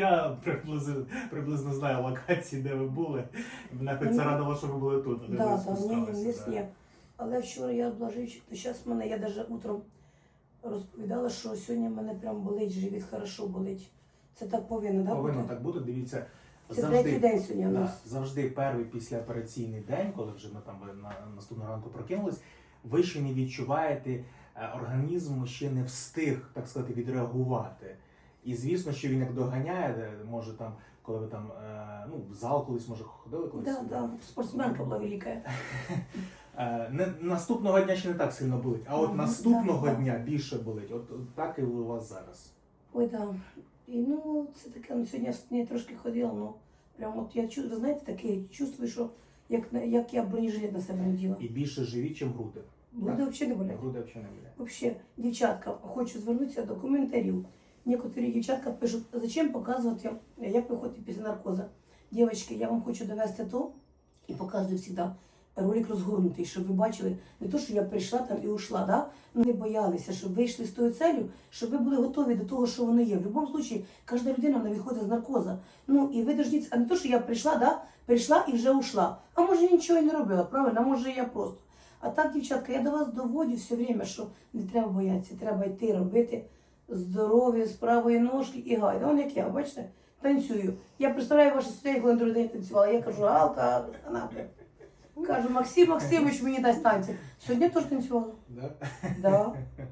Я приблизно, приблизно знаю локації, де ви були. Мене хоч це радило, що ви були тут, а де Да, ви да, ні, ні, спускалися. не да. сні. Але вчора я облажив, то зараз мене, я навіть утром розповідала, що сьогодні мене прям болить живіт, хорошо болить. Це так повинно, да, Повинно так бути. Дивіться, Це третій день сьогодні у да, нас. завжди перший післяопераційний день, коли вже ми там на наступного ранку прокинулись, ви ще не відчуваєте, е, організм ще не встиг, так сказати, відреагувати. І звісно, що він як доганяє, може там, коли ви там е, ну, в зал колись може ходили колись. Да, да, спортсменка була велика. Е, Не, наступного дня ще не так сильно болить, а от наступного да, да. дня більше болить. От, от так і у вас зараз. Ой, да. І ну, це таке, ну сьогодні я трошки ходила, ну прям от я ви знаєте, таке чувствую, що як, як я бронежилет на себе наділа. І більше живі, чим груди. Буде взагалі не болять. Груди взагалі не болять. Вообще, дівчатка, хочу звернутися до коментарів. Некоторі дівчатка пишуть, зачем показувати, як ви ходите після наркоза. Дівчатки, я вам хочу довести то і показую завжди ролик розгорнутий, щоб ви бачили не то, що я прийшла там і ушла, да? Ну, не боялися, щоб вийшли з тою целью, щоб ви були готові до того, що воно є. В будь-якому випадку, кожна людина вона виходить з наркоза. Ну і ви дождіться, а не то, що я прийшла, да? прийшла і вже ушла. А може нічого і не робила, правильно? А може я просто. А так, дівчатка, я до вас доводю все время, що не треба боятися, треба йти робити здоров'я з правої ножки і гайда. Он як я, бачите, танцюю. Я представляю ваші сидять, коли на другий день танцювала. Я кажу, Галка, канапи. Кажу, Максим Максимович мені дасть танці. Сьогодні теж танцювала. Да? Да.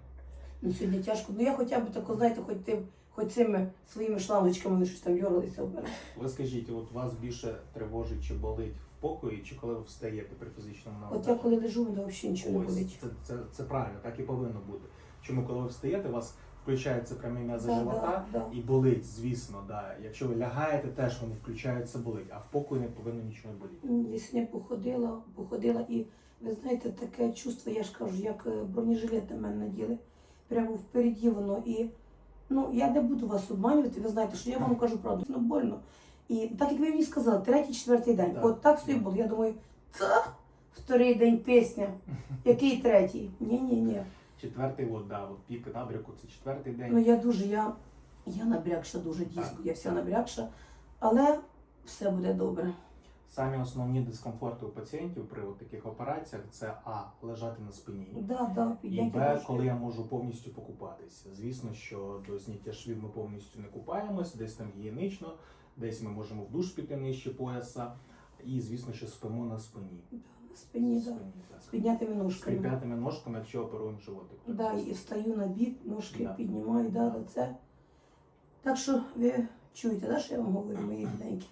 Ну сьогодні тяжко. Ну я хоча б тако, знаєте, хоч тим, хоч цими своїми шлангочками вони щось там дьоргалися вперед. Ви скажіть, от вас більше тривожить чи болить в покої, чи коли ви встаєте при фізичному От я коли лежу, мене взагалі нічого не Ось, болить. це, це, це правильно, так і повинно бути. Чому коли ви встаєте, вас включаються прямі м'язи Да, живота да, да. і болить, звісно, да. Якщо ви лягаєте, теж вони включаються болить, а в покої не повинно нічого боліти. Я сьогодні походила, походила і ви знаєте, таке чувство, я ж кажу, як е, бронежилет на мене наділи. Прямо впереді воно. І ну я не буду вас обманювати, ви знаєте, що я вам кажу правду, ну больно. І так як ви мені сказали, третій, четвертий день. Так. От так все і було. Я думаю, та вторий день пісня. Який третій? Ні, ні, ні. Четвертий, от, да, от пік набряку, це четвертий день. Ну я дуже, я, я набрякша дуже дійсно, я вся набрякша, але все буде добре. Самі основні дискомфорти у пацієнтів при от таких операціях це А. Лежати на спині. Да, да, І Б, коли я можу повністю покупатися. Звісно, що до зняття швів ми повністю не купаємось, десь там гігієнично, десь ми можемо в душ піти нижче пояса. І звісно, що спимо на спині. Спині, да. так. З піднятими З ножками. прип'ятими ножками, якщо оперуємо животик. Да, і стаю на бік, ножки Да. піднімаю, да, да, це. Так що ви чуєте, да, що я вам говорю, мої рідненькі?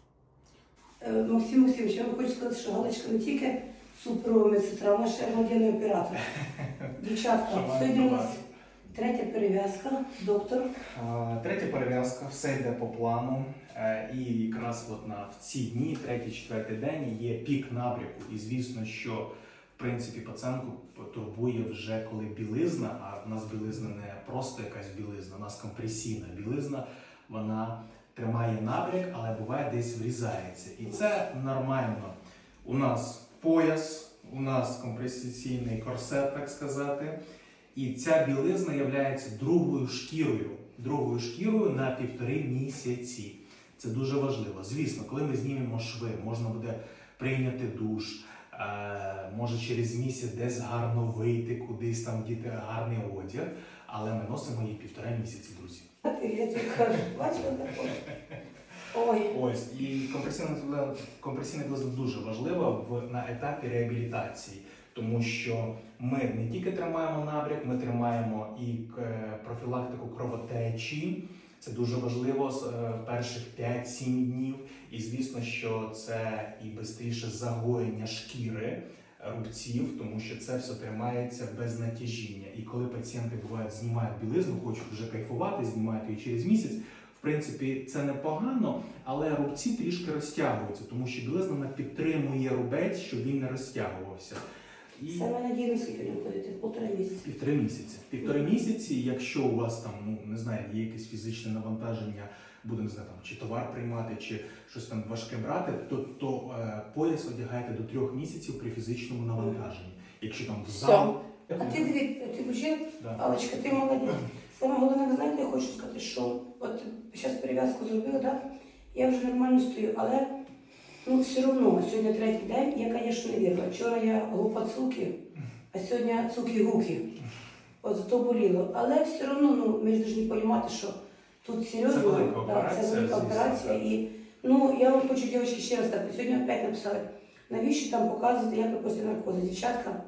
Е, Максим Максимович, я вам хочу сказати, що Галочка не тільки суперова медсестра, вона ще родинний оператор. Дівчатка, сьогодні у нас третя перев'язка, доктор. Третя перев'язка, все йде по плану. Е, І якраз от на в ці дні, третій, четвертий день, є пік набряку. І звісно, що в принципі пацієнтку турбує вже коли білизна, а в нас білизна не просто якась білизна, у нас компресійна білизна, вона тримає набряк, але буває десь врізається. І це нормально. У нас пояс, у нас компресійний корсет, так сказати. І ця білизна є другою шкірою, другою шкірою на півтори місяці. Це дуже важливо. Звісно, коли ми знімемо шви, можна буде прийняти душ, е, може через місяць десь гарно вийти, кудись там діти гарний одяг, але ми носимо її півтора місяці, друзі. Я тобі кажу, бачила такого? Ой, Ось і компресійна компресійна дуже важлива в на етапі реабілітації, тому що ми не тільки тримаємо набряк, ми тримаємо і е, профілактику кровотечі. Це дуже важливо з е, перших 5-7 днів. І звісно, що це і швидше загоєння шкіри рубців, тому що це все тримається без натяжіння. І коли пацієнти бувають, знімають білизну, хочуть вже кайфувати, знімають її через місяць. В принципі, це непогано, але рубці трішки розтягуються, тому що білизна підтримує рубець, щоб він не розтягувався. І саме надійно скільки ви ходите? Полтора місяця. півтори місяці. Півтори місяці, якщо у вас там, ну не знаю, є якесь фізичне навантаження, буде не знаю, там чи товар приймати, чи щось там важке брати, то, то е, пояс одягаєте до трьох місяців при фізичному навантаженні. Якщо там в зал. А ти дивіться, ти вже, Да. Алечка, ти молодець. Саме головне, ви знаєте, я хочу сказати, що от зараз перев'язку зробила, да? я вже нормально стою, але ну, все одно, сьогодні третій день, я, звісно, не вірила. Вчора я глупа цуки, а сьогодні цуки-гуки. От зато боліло. Але все одно ну, ми ж повинні розуміти, що тут серйозно, Це велика да, операція, це велика операція. І ну, я вам хочу, дівчатки, ще раз так, сьогодні опять написали, навіщо там показувати, як ви після наркозу. Дівчатка,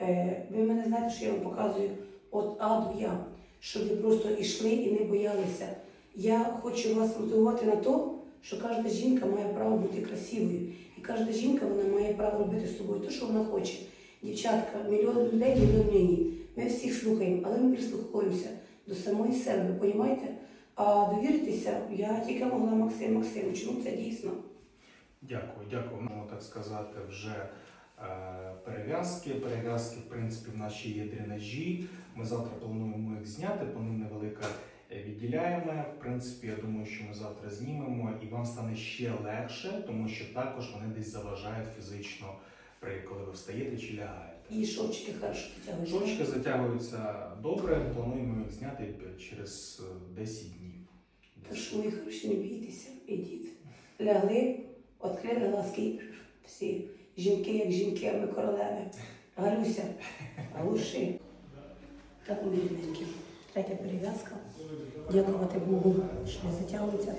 е, ви мене знаєте, що я вам показую от А до Я, щоб ви просто йшли і не боялися. Я хочу вас мотивувати на те, що кожна жінка має право бути красивою. І кожна жінка вона має право робити з собою те, що вона хоче. Дівчатка, мільйон людей, мільйон мнені. Ми всіх слухаємо, але ми прислуховуємося до самої себе, розумієте? А довіритися я тільки могла Максим Максимовичу. Ну це дійсно. Дякую, дякую. Можемо так сказати, вже е, перев'язки. Перев'язки, в принципі, в нашій є дренажі. Ми завтра плануємо їх зняти, по ним невелика відділяємо. В принципі, я думаю, що ми завтра знімемо і вам стане ще легше, тому що також вони десь заважають фізично, при коли ви встаєте чи лягаєте. І шовчики хорошо затягують. Шовчики затягуються добре, плануємо їх зняти через е, 10 днів. Так що, мої хороші, не бійтеся, ідіть. Лягли, відкрили глазки, всі жінки, як жінки, а ми королеви. Галюся, глуши. Так, мої рідненькі. Третя перев'язка. Дякувати Богу, що не затягується.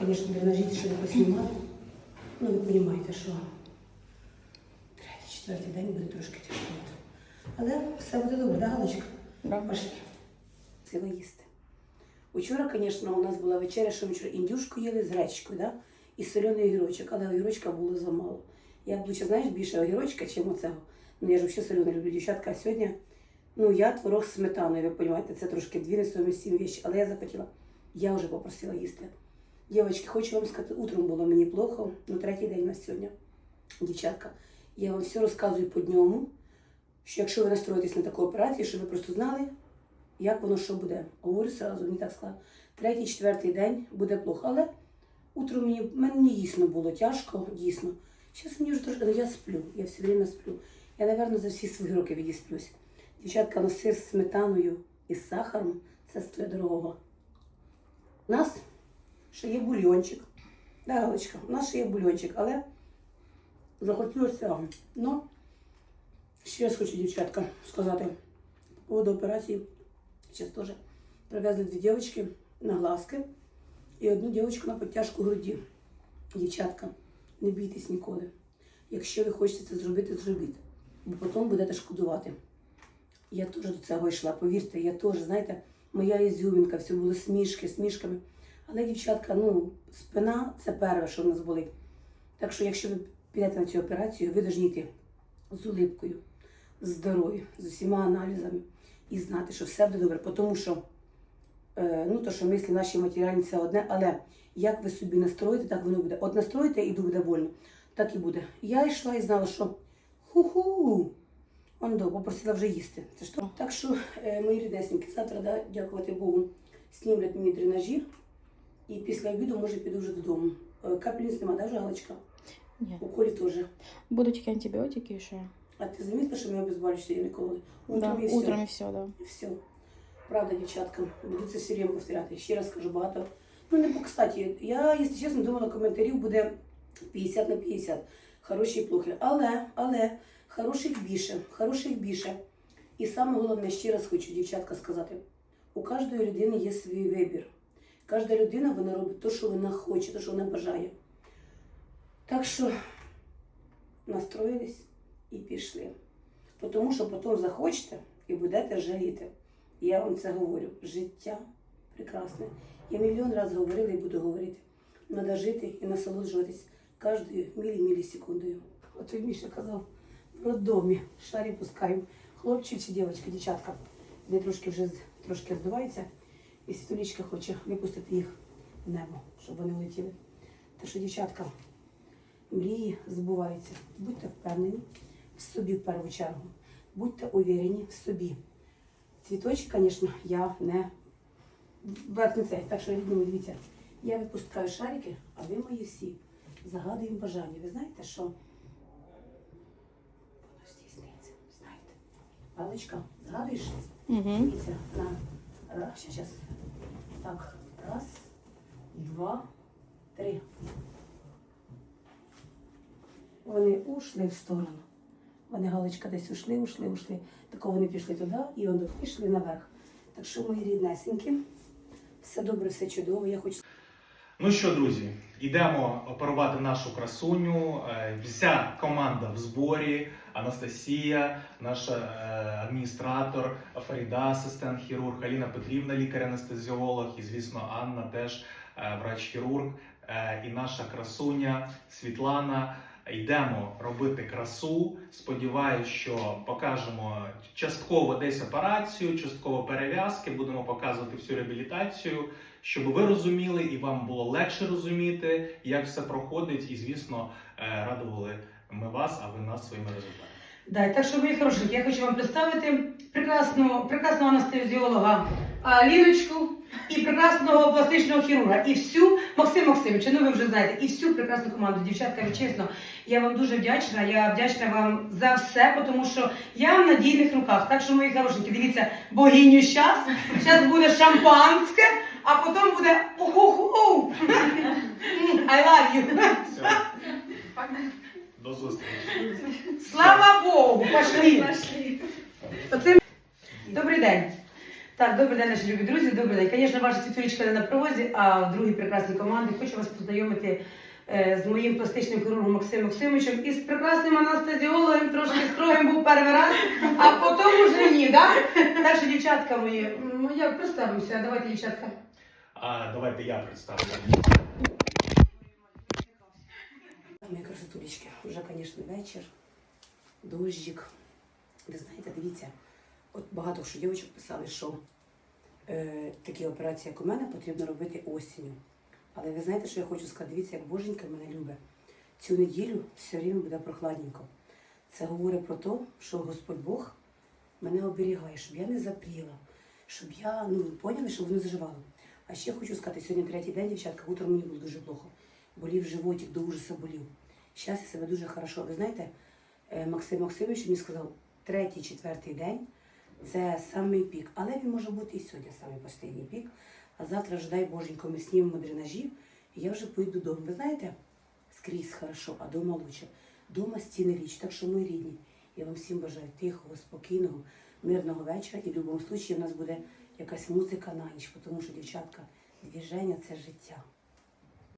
Звісно, дренажі ще не поснімати. Ну, ви розумієте, що третій, четвертий день буде трошки тяжко. Але все буде добре, да, Галочка? Да. Пошли. Це ви їсти. Учора, звісно, у нас була вечеря, що ми вчора індюшку їли з гречкою, да? і соляний огірочок, але огірочка було замало. Я б лучше, знаєш, більше огірочка, чим оцього. Ну, я ж взагалі соляний люблю, дівчатка, а сьогодні, ну, я творог з сметаною, ви розумієте, це трошки дві несумісні вещі, але я захотіла, я вже попросила їсти. Дівчатки, хочу вам сказати, утром було мені плохо, ну, третій день на сьогодні. Дівчатка, я вам все розказую по дньому, що якщо ви настроїтесь на таку операцію, щоб ви просто знали, як воно що буде. Говорю сразу, мені так сказали. Третій, четвертий день буде плохо. Але утром мені, мені дійсно було тяжко, дійсно. Зараз мені вже трошки, але я сплю, я все время сплю. Я, напевно, за всі свої роки відісплюсь. Дівчатка, ну сир з сметаною і з сахаром це стоїть дорогого. У нас ще є бульйончик. Да, Галочка, у нас ще є бульйончик, але захотілося. Ну, ще раз хочу, дівчатка, сказати по поводу операції. Сейчас тоже привезли дві дівчатки на глазки і одну дівчинку на підтяжку груді. Дівчатка, не бійтесь ніколи. Якщо ви хочете це зробити, зробіть. Бо потім будете шкодувати. Я теж до цього йшла, повірте, я теж, знаєте, моя ізюмінка, все було смішки, смішками. Але, дівчатка, ну, спина це перше, що в нас болить. Так що, якщо ви підете на цю операцію, ви повинні йти з улипкою, з здорові, з усіма аналізами і знати, що все буде добре. Тому що, е, ну, то, що мислі наші матеріальні це одне, але як ви собі настроїте, так воно буде. От настроїте і буде больно, так і буде. Я йшла і знала, що ху-ху, он до, попросила вже їсти. Це ж то. Так що, е, мої ріднесенькі, завтра, да, дякувати Богу, снімлять мені дренажі. І після обіду, може, піду вже додому. Е, Капельниць нема, да, вже, Галочка? Нет. У Колі теж. Будут тільки антибіотики ще. А ти замітила, що ми обезболюючі не кололи? Да, і все. утром і все, да. Все. Правда, дівчатка, буду це все время повторяти. Ще раз кажу багато. Ну, не по кстати, я, якщо чесно, думала, коментарів буде 50 на 50. Хороші і плохі. Але, але, хороших більше, хороших більше. І саме головне, ще раз хочу, дівчатка, сказати: у кожної людини є свій вибір. Кожна людина вона робить те, що вона хоче, те, що вона бажає. Так що настроїлись і пішли. Тому що потім захочете і будете жаліти. Я вам це говорю. Життя прекрасне. Я мільйон разів говорила і буду говорити. Треба жити і насолоджуватись кожною мілі-мілі секундою. От він Міша казав, роддомі шарі пускаємо. Хлопчик чи дівчинка, дівчатка, де трошки вже трошки здувається, і світулічка хоче випустити їх в небо, щоб вони летіли. Так що, дівчатка, мрії збуваються. Будьте впевнені в собі в першу чергу. Будьте уверені в собі. Цвіточки, звісно, я не верхний. Так що рідні, дивіться, я випускаю шарики, а ви мої всі загадуємо бажання. Ви знаєте, що воно здійсниться, знаєте. Паличка, згадуєш? Угу. Дивіться, на, щас, щас. Так, Раз, два, три. Вони ушли в сторону. Вони галочка десь ушли, ушли, ушли. Тако вони пішли туди і вони пішли наверх. Так що, мої ріднесенькі, все добре, все чудово. Я хочу Ну що, друзі, йдемо оперувати нашу красуню. Е, Вся команда в зборі. Анастасія, наш е, адміністратор, Фаріда, асистент хірург, Аліна Петрівна, лікар-анестезіолог, і звісно, Анна теж е, врач-хірург, е, і наша красуня Світлана. Йдемо робити красу. Сподіваюсь, що покажемо частково десь операцію, частково перев'язки. Будемо показувати всю реабілітацію щоб ви розуміли і вам було легше розуміти, як все проходить, і звісно, радували ми вас, а ви нас своїми результатами. Да, так що, мої хорошенькі, я хочу вам представити прекрасного, прекрасного анестезіолога Аліночку і прекрасного пластичного хірурга. І всю Максим Максимович, ну ви вже знаєте, і всю прекрасну команду. Дівчатка, чесно, я вам дуже вдячна. Я вдячна вам за все, тому що я в надійних руках. Так що, мої хорошенькі, дивіться, богиню щас. Зараз буде шампанське, а потім буде уху-ху. I love you. Все. До зустрічі. Слава Богу, пошли. Оце... Добрий день. Так, добрий день, наші любі друзі. Добрий день. Звісно, ваша світулечка не на провозі, а в другій прекрасній команді хочу вас познайомити е, з моїм пластичним хірургом Максимом Максимовичем і з прекрасним анестезіологом, трошки строгим був перший раз, а потім уже ні, так? Так що, дівчатка мої, м, я представлюся, давайте, дівчатка. А давайте я представлю. Мої красотулечки, вже, звісно, вечір, дощик. Ви знаєте, дивіться, от багато що дівчаток писали, що е, такі операції, як у мене, потрібно робити осінню. Але ви знаєте, що я хочу сказати? Дивіться, як боженька мене любить. Цю неділю все рівно буде прохладненько. Це говорить про те, що Господь Бог мене оберігає, щоб я не запріла, щоб я, ну, поняли, щоб воно заживало. А ще хочу сказати, сьогодні третій день, дівчатка, утром мені було дуже плохо. Болів животик, до ужаса болів. Зараз я себе дуже хорошо. Ви знаєте, е, Максим Максимович мені сказав, третій, четвертий день це самий пік. Але він може бути і сьогодні самий останній пік. А завтра ж дай Боженько, ми знімемо дренажі, і я вже поїду додому. Ви знаєте, скрізь хорошо, а дома лучше. Дома стіни річ. Так що, мої рідні, я вам всім бажаю тихого, спокійного, мирного вечора. І в будь-якому випадку у нас буде якась музика на ніч, тому що, дівчатка, двіження це життя.